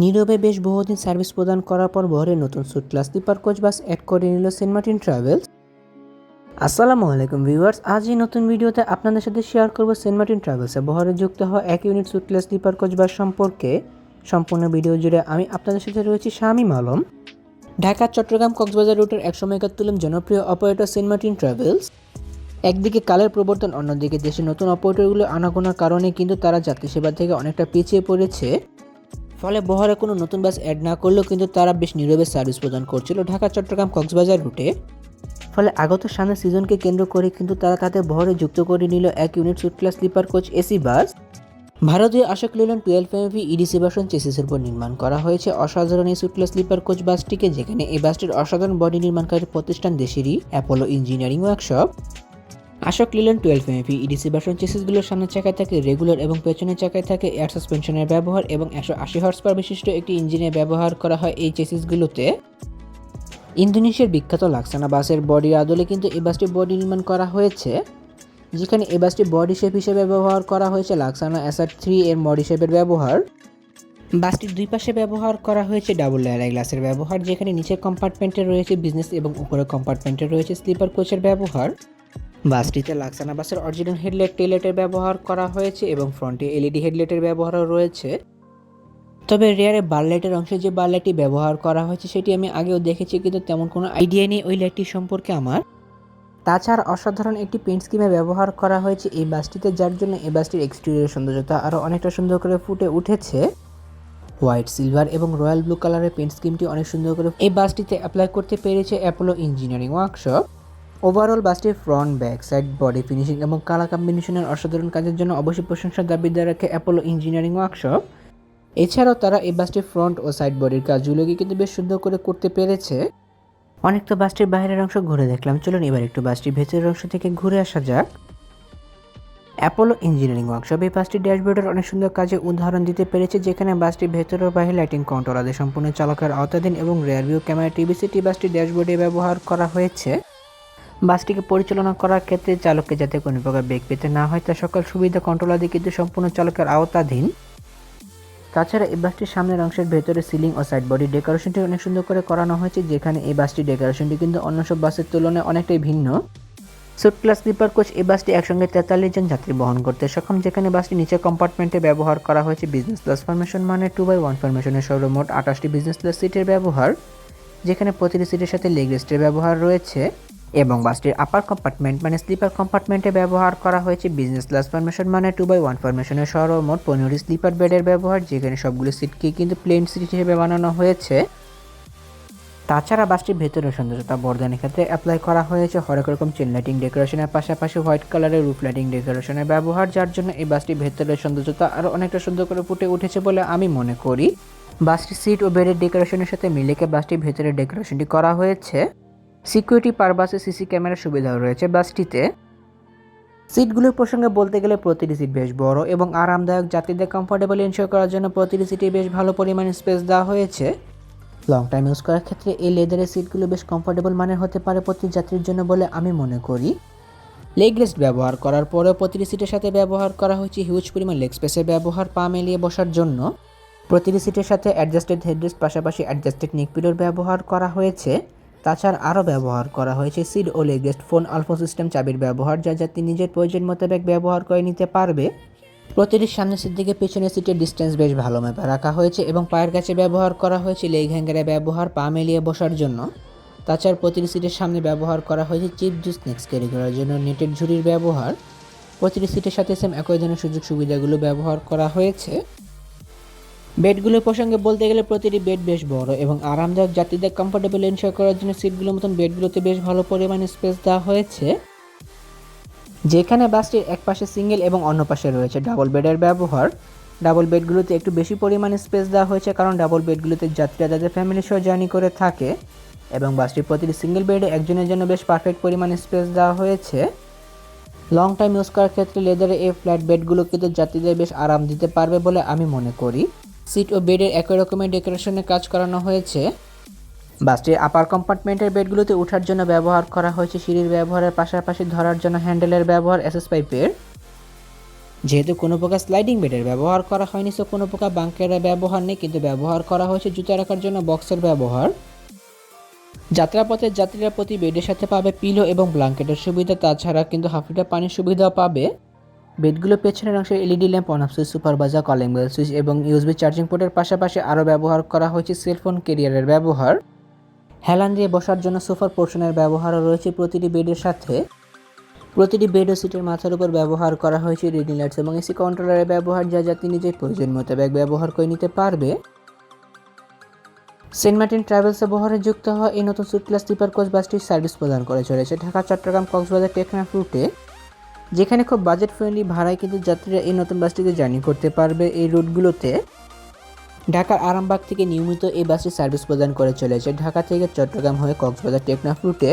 নীরবে বেশ বহুদিন সার্ভিস প্রদান করার পর বহরের নতুন suite class sleeper coach bus add করে নিল সেন্ট মার্টিন ট্রাভেলস আসসালামু আলাইকুম ভিউয়ার্স আজ এই নতুন ভিডিওতে আপনাদের সাথে শেয়ার করব সেন্ট মার্টিন ট্রাভেলসে বহরে যুক্ত হওয়া এক unit suite class sleeper coach bus সম্পর্কে। সম্পূর্ণ ভিডিও জুড়ে আমি আপনাদের সাথে রয়েছি শামীম আলম। ঢাকা, চট্টগ্রাম, কক্সবাজার রুটের একসময়কার তুলন জনপ্রিয় অপারেটর সেন্ট মার্টিন ট্রাভেলস একদিকে কালের প্রবর্তন, অন্যদিকে দেশে নতুন অপারেটরগুলো আনাগোনার কারণে কিন্তু তারা যাত্রী সেবা থেকে অনেকটা পিছিয়ে পড়েছে। ফলে বহরে কোনো নতুন বাস অ্যাড না করলেও কিন্তু তারা বেশ নীরবে সার্ভিস প্রদান করছিল ঢাকা, চট্টগ্রাম, কক্সবাজার রুটে ফলে আগত সামনের সিজনকে কেন্দ্র করে কিন্তু তারা তাদের বহরে যুক্ত করে নিল এক unit class sleeper coach AC bus ভারতীয় Ashok Leyland twelve MV EDC version চেসিসের উপর নির্মাণ করা হয়েছে। অসাধারণ এই সুট ক্লাস স্লিপার কোচ বাসটিকে যেখানে এই বাসটির অসাধারণ বডি নির্মাণকারী প্রতিষ্ঠান দেশেরই Apollo Engineering Workshop Ashok Leyland twelve MP EDC version চেসিসগুলোর সামনের চাকায় থাকে রেগুলার এবং পেছনের চাকায় থাকে এয়ার সাসপেনশনের ব্যবহার এবং একশো আশি হর্স পার বিশিষ্ট একটি ইঞ্জিনের ব্যবহার করা হয় এই চেসিসগুলোতে ইন্দোনেশিয়ার বিখ্যাত লাক্সানা বাসের বডির আদলে কিন্তু এই বাসটির বডি নির্মাণ করা হয়েছে। যেখানে এই বাসটি বডি শেপ হিসেবে ব্যবহার করা হয়েছে লাক্সানা অ্যাসার থ্রি এর বডি শেপের ব্যবহার। বাসটির দুই পাশে ব্যবহার করা হয়েছে ডাবল লেয়ার গ্লাসের ব্যবহার, যেখানে নিচের কম্পার্টমেন্টে রয়েছে বিজনেস এবং উপরের কম্পার্টমেন্টে রয়েছে স্লিপার কোচের ব্যবহার। বাসটিতে লাক্সানা বাসের অরিজিনাল হেডলাইট টেলাইটের ব্যবহার করা হয়েছে এবং ফ্রন্টে এলইডি হেডলাইটের ব্যবহারও রয়েছে। তবে রেয়ারে বার লাইটের অংশে যে বার লাইটটি ব্যবহার করা হয়েছে, সেটি আমি আগেও দেখেছি, কিন্তু তেমন কোনো আইডিয়া নেই ওই লাইটটি সম্পর্কে আমার। তাছাড়া অসাধারণ একটি পেন্ট স্কিমে ব্যবহার করা হয়েছে এই বাসটিতে, যার জন্য এই বাসটির এক্সটেরিয়র সৌন্দর্যতা আরও অনেকটা সুন্দর করে ফুটে উঠেছে। হোয়াইট সিলভার এবং রয়্যাল ব্লু কালারের পেন্ট স্কিমটি অনেক সুন্দর করে এই বাসটিতে অ্যাপ্লাই করতে পেরেছে Apollo engineering workshop overall বাসটির front back side body finishing এবং কালার কম্বিনেশনের অসাধারণ কাজের জন্য অবশ্যই প্রশংসার দাবিদার রাখে অ্যাপোলো ইঞ্জিনিয়ারিং ওয়ার্কশপ এছাড়াও তারা এই বাসটির ফ্রন্ট ও সাইড বডির কাজগুলোকে কিন্তু বেশ সুন্দর করে করতে পেরেছে। অনেক তো বাসটির বাইরের অংশ ঘুরে দেখলাম। চলুন এবার একটু বাসটির ভেতরের অংশ থেকে ঘুরে আসা যাক। অ্যাপোলো ইঞ্জিনিয়ারিং ওয়ার্কশপ এই বাসটি ড্যাশবোর্ডের অনেক সুন্দর কাজে উদাহরণ দিতে পেরেছে, যেখানে বাসটি ভেতর ও বাইরে লাইটিং কন্ট্রোল আদি সম্পূর্ণ চালকের আওতাধীন এবং রেয়ার ভিউ ক্যামেরা টিভিসিটি বাসটি ড্যাশবোর্ডে ব্যবহার করা হয়েছে। বাসটিকে পরিচালনা করার ক্ষেত্রে চালককে যাতে কোনো প্রকার বেগ পেতে না হয়, তা সকল সুবিধা কন্ট্রোল আদি কিন্তু সম্পূর্ণ চালকের আওতাধীন। তাছাড়া এই বাসটির সামনের অংশের ভেতরে সিলিং ও সাইড বডি ডেকোরেশনটি অনেক সুন্দর করে করানো হয়েছে, যেখানে এই বাসটির ডেকোরেশনটি কিন্তু অন্য সব বাসের তুলনায় অনেকটাই ভিন্ন। সুট ক্লাস স্লিপার কোচ এই বাসটি একসঙ্গে তেতাল্লিশ জন যাত্রী বহন করতে সক্ষম, যেখানে বাসটি নিচের কম্পার্টমেন্টে ব্যবহার করা হয়েছে বিজনেস ক্লাস ফরমেশন মানে টু বাই ওয়ান ফরমেশনের সর্বমোট আঠাশটি বিজনেস ক্লাস সিটের ব্যবহার, যেখানে প্রতিটি সিটের সাথে লেগ রেস্টের ব্যবহার রয়েছে। এবং বাসটির আপার কম্পার্টমেন্ট মানে স্লিপার কম্পার্টমেন্টে ব্যবহার করা হয়েছে বিজনেস ক্লাস ফরমেশন মানে টু বাই ওয়ান ফরমেশনের সর্বমোট পনেরোটি স্লিপার বেডের ব্যবহার, যেখানে সবগুলো সিটকে কিন্তু প্লেন সিট হিসেবে বানানো হয়েছে। তাছাড়া বাসটির ভেতরে সৌন্দর্যতা বর্ধনের ক্ষেত্রে অ্যাপ্লাই করা হয়েছে হরেক রকম চেন লাইটিং ডেকোরেশনের পাশাপাশি হোয়াইট কালারের রুফ লাইটিং ডেকোরেশনের ব্যবহার, যার জন্য এই বাসটির ভেতরের সৌন্দর্যতা আরও অনেকটা সুন্দর করে ফুটে উঠেছে বলে আমি মনে করি। বাসটির সিট ও বেডের ডেকোরেশনের সাথে মিলেকে বাসটির ভেতরের ডেকোরেশনটি করা হয়েছে। সিকিউরিটি পারপাসে সিসি ক্যামেরার সুবিধাও রয়েছে বাসটিতে। সিটগুলোর প্রসঙ্গে বলতে গেলে প্রতিটি সিট বেশ বড় এবং আরামদায়ক। যাত্রীদের কমফোর্টেবল এনশোর করার জন্য প্রতিটি সিটে বেশ ভালো পরিমাণে স্পেস দেওয়া হয়েছে। লং টাইম ইউজ করার ক্ষেত্রে এই লেদারের সিটগুলো বেশ কমফোর্টেবল মানের হতে পারে প্রতি যাত্রীর জন্য বলে আমি মনে করি। লেগ রেস্ট ব্যবহার করার পরেও প্রতিটি সিটের সাথে ব্যবহার করা হয়েছে হিউজ পরিমাণ লেগ স্পেসের ব্যবহার পা মেলিয়ে বসার জন্য। প্রতিটি সিটের সাথে অ্যাডজাস্টেড হেডরেস্ট পাশাপাশি অ্যাডজাস্টেড নেক পিলোর ব্যবহার করা হয়েছে। তাছাড়া আরও ব্যবহার করা হয়েছে সিড ও লেগেস্ট ফোন আলফো সিস্টেম চাবির ব্যবহার, যা যাত্রী নিজের প্রয়োজন মোতাবেক ব্যবহার করে নিতে পারবে। প্রতিটি সামনের সিট থেকে পেছনের সিটের ডিস্টেন্স বেশ ভালো মাপে রাখা হয়েছে এবং পায়ের কাছে ব্যবহার করা হয়েছে লেগ হ্যাঙ্গারের ব্যবহার পা মেলিয়ে বসার জন্য। তাছাড়া প্রতিটি সিটের সামনে ব্যবহার করা হয়েছে চিপ জুস স্ন্যাক্স ক্যারি করার জন্য নেটের ঝুড়ির ব্যবহার। প্রতিটি সিটের সাথে সেম একই ধরনের সুযোগ সুবিধাগুলো ব্যবহার করা হয়েছে। বেডগুলোর প্রসঙ্গে বলতে গেলে প্রতিটি বেড বেশ বড় এবং আরামদায়ক। যাত্রীদের কমফোর্টেবল এনশোর করার জন্য সিটগুলোর মতন বেডগুলোতে বেশ ভালো পরিমাণে স্পেস দেওয়া হয়েছে। যেখানে বাসটির এক পাশে সিঙ্গেল এবং অন্য পাশে রয়েছে ডাবল বেডের ব্যবহার। ডাবল বেডগুলোতে একটু বেশি পরিমাণে স্পেস দেওয়া হয়েছে কারণ ডাবল বেডগুলোতে যাত্রীরা তাদের ফ্যামিলি সহ জার্নি করে থাকে এবং বাসটির প্রতিটি সিঙ্গেল বেডে একজনের জন্য বেশ পারফেক্ট পরিমাণে স্পেস দেওয়া হয়েছে। লং টাইম ইউজ করার ক্ষেত্রে লেদারের এই ফ্ল্যাট বেডগুলো কিন্তু যাত্রীদের বেশ আরাম দিতে পারবে বলে আমি মনে করি। সিট ও বেডের একই রকমের ডেকোরেশনের কাজ করানো হয়েছে। বাসটির আপার কম্পার্টমেন্টের বেডগুলোতে ওঠার জন্য ব্যবহার করা হয়েছে, সিঁড়ির ব্যবহারের পাশাপাশি ধরার জন্য হ্যান্ডেলের ব্যবহার, এসএস পাইপের। যেহেতু কোনো প্রকার স্লাইডিং বেডের ব্যবহার করা হয়নি, সো কোনো প্রকার বাঙ্কের ব্যবহার নেই, কিন্তু ব্যবহার করা হয়েছে জুতা রাখার জন্য বক্সের ব্যবহার। যাত্রাপথে যাত্রীরা প্রতি বেডের সাথে পাবে পিলো এবং ব্ল্যাঙ্কেটের সুবিধা, তাছাড়া কিন্তু হাফ লিটার পানির সুবিধাও পাবে। বেডগুলো পেছনের অংশে LED lamp on off switch supervisor calling bell switch এবং ইউএসবি চার্জিং পোর্টের পাশাপাশি আরও ব্যবহার করা হয়েছে সেলফোন কেরিয়ারের ব্যবহার। হেলান দিয়ে বসার জন্য সোফার পোর্শনের ব্যবহারও রয়েছে প্রতিটি বেডের সাথে। প্রতিটি বেড ও সিটের মাথার উপর ব্যবহার করা হয়েছে রিডিং লাইটস এবং এসি কন্ট্রোলারের ব্যবহার, যা যাত্রী নিজের প্রয়োজন মোতাবেক ব্যবহার করে নিতে পারবে। সেন্ট মার্টিন ট্রাভেলসে বহরে যুক্ত হওয়া এই নতুন সুট ক্লাস স্লিপার কোচ বাসটি সার্ভিস প্রদান করে চলেছে ঢাকা, চট্টগ্রাম, কক্সবাজার টেকনাফ রুটে। যেখানে খুব বাজেট ফ্রেন্ডলি ভাড়ায় কিন্তু যাত্রীরা এই নতুন বাসটিতে জার্নি করতে পারবে এই রুটগুলোতে। ঢাকার আরামবাগ থেকে নিয়মিত এই বাসটি সার্ভিস প্রদান করে চলেছে ঢাকা থেকে চট্টগ্রাম হয়ে কক্সবাজার টেকনাফ রুটে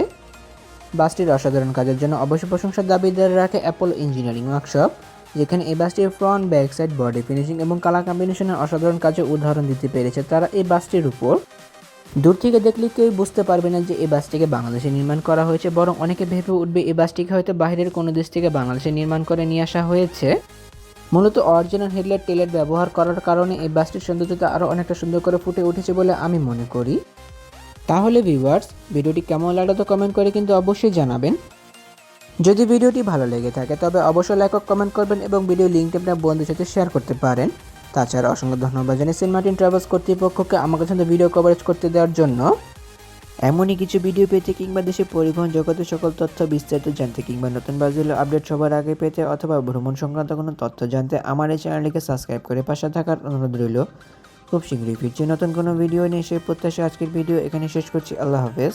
বাসটির অসাধারণ কাজের জন্য অবশ্য প্রশংসার দাবিদার রাখে অ্যাপল ইঞ্জিনিয়ারিং ওয়ার্কশপ যেখানে এই বাসটির front back side body finishing এবং কালার কম্বিনেশনের অসাধারণ কাজে উদাহরণ দিতে পেরেছে। তারা এই বাসটির উপর দূর থেকে দেখলে কেউ বুঝতে পারবে না যে এই বাসটিকে বাংলাদেশে নির্মাণ করা হয়েছে, বরং অনেকে ভেবে উঠবে এই বাসটিকে হয়তো বাইরের কোনো দেশ থেকে বাংলাদেশে নির্মাণ করে নিয়ে আসা হয়েছে। মূলত অরিজিনাল হেডলাইট টেলাইট ব্যবহার করার কারণে এই বাসটির সৌন্দর্যতা আরও অনেকটা সুন্দর করে ফুটে উঠেছে বলে আমি মনে করি। তাহলে ভিউয়ার্স ভিডিওটি কেমন লাগল তো কমেন্ট করে কিন্তু অবশ্যই জানাবেন। যদি ভিডিওটি ভালো লেগে থাকে, তবে অবশ্যই লাইক কমেন্ট করবেন এবং ভিডিও লিঙ্কটি আপনার বন্ধুর সাথে শেয়ার করতে পারেন। তাছাড়া অসংখ্য ধন্যবাদ জানাই সেন্ট মার্টিন ট্রাভেলস কর্তৃপক্ষকে আমাকে সাথে ভিডিও কভারেজ করতে দেওয়ার জন্য। এমনই কিছু ভিডিও পেতে কিংবা দেশে পরিবহন জগতের সকল তথ্য বিস্তারিত জানতে কিংবা নতুন বাজুলে আপডেট সবার আগে পেতে অথবা ভ্রমণ সংক্রান্ত কোনো তথ্য জানতে আমার এই চ্যানেলটিকে সাবস্ক্রাইব করে পাশে থাকার অনুরোধ রইল। খুব শীঘ্রই ফিরছি নতুন কোনো ভিডিও নিয়ে, সেই প্রত্যাশা আজকের ভিডিও এখানে শেষ করছি। আল্লাহ হাফেজ।